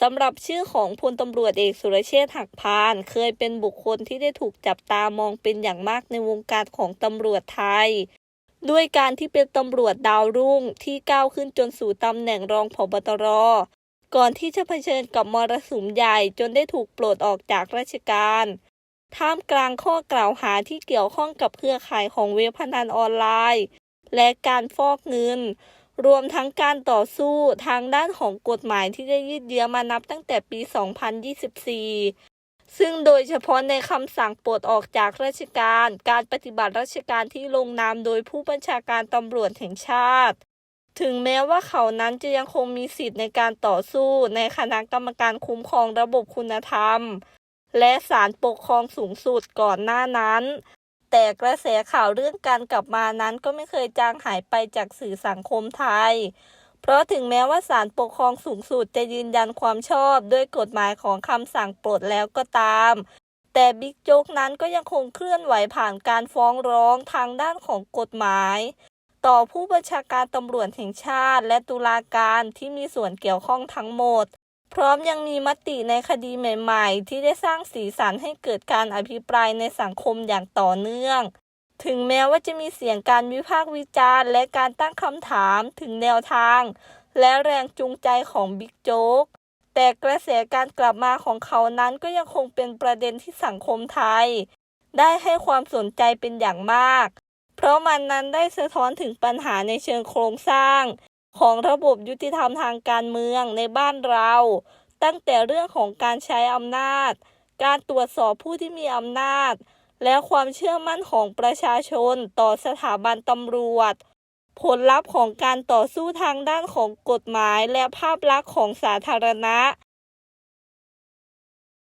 สำหรับชื่อของพลตำรวจเอกสุรเชษฐ์หักพาน เคยเป็นบุคคลที่ได้ถูกจับตามองเป็นอย่างมากในวงการของตำรวจไทย ด้วยการที่เป็นตำรวจดาวรุ่งที่ก้าวขึ้นจนสู่ตำแหน่งรองผบตร ก่อนที่จะเผชิญกับมรสุมใหญ่จนได้ถูกปลดออกจากราชการ ท่ามกลางข้อกล่าวหาที่เกี่ยวข้องกับเครือข่ายของเว็บพนันออนไลน์ และการฟอกเงิน รวมทั้งการต่อสู้ทางด้านของกฎหมายที่ได้ยืดเยื้อมานับตั้งแต่ปี 2024 ซึ่งโดยเฉพาะในคำสั่งปลดออกจากราชการ การปฏิบัติราชการที่ลงนามโดยผู้บัญชาการตำรวจแห่งชาติ ถึงแม้ว่าเขานั้นจะยังคงมีสิทธิ์ในการต่อสู้ในคณะกรรมการคุ้มครองระบบคุณธรรม และศาลปกครองสูงสุดก่อนหน้านั้น แต่กระแสข่าวเรื่องการกลับมานั้นก็ไม่เคยจางหายไปจากสื่อสังคมไทย เพราะถึงแม้ว่าศาลปกครองสูงสุดจะยืนยันความชอบด้วยกฎหมายของคำสั่งปลดแล้วก็ตาม แต่บิ๊กโจ๊กนั้นก็ยังคงเคลื่อนไหวผ่านการฟ้องร้องทางด้านของกฎหมาย ต่อผู้บัญชาการตำรวจแห่งชาติและตุลาการที่มีส่วนเกี่ยวข้องทั้งหมด พร้อมยังมีมติในคดีใหม่ๆ ที่ได้สร้างสีสันให้เกิดการอภิปรายในสังคมอย่างต่อเนื่อง ถึงแม้ว่าจะมีเสียงการวิพากษ์วิจารณ์ และการตั้งคำถามถึงแนวทาง และแรงจูงใจของบิ๊กโจ๊ก แต่กระแสการกลับมาของเขานั้นก็ยังคงเป็นประเด็นที่สังคมไทย ได้ให้ความสนใจเป็นอย่างมาก เพราะมันนั้นได้สะท้อนถึงปัญหาในเชิงโครงสร้าง ของระบบยุติธรรมทางการเมืองในบ้านเรา ตั้งแต่เรื่องของการใช้อำนาจ การตรวจสอบผู้ที่มีอำนาจ และความเชื่อมั่นของประชาชนต่อสถาบันตำรวจ ผลลัพธ์ของการต่อสู้ทางด้านของกฎหมายและภาพลักษณ์ของสาธารณะ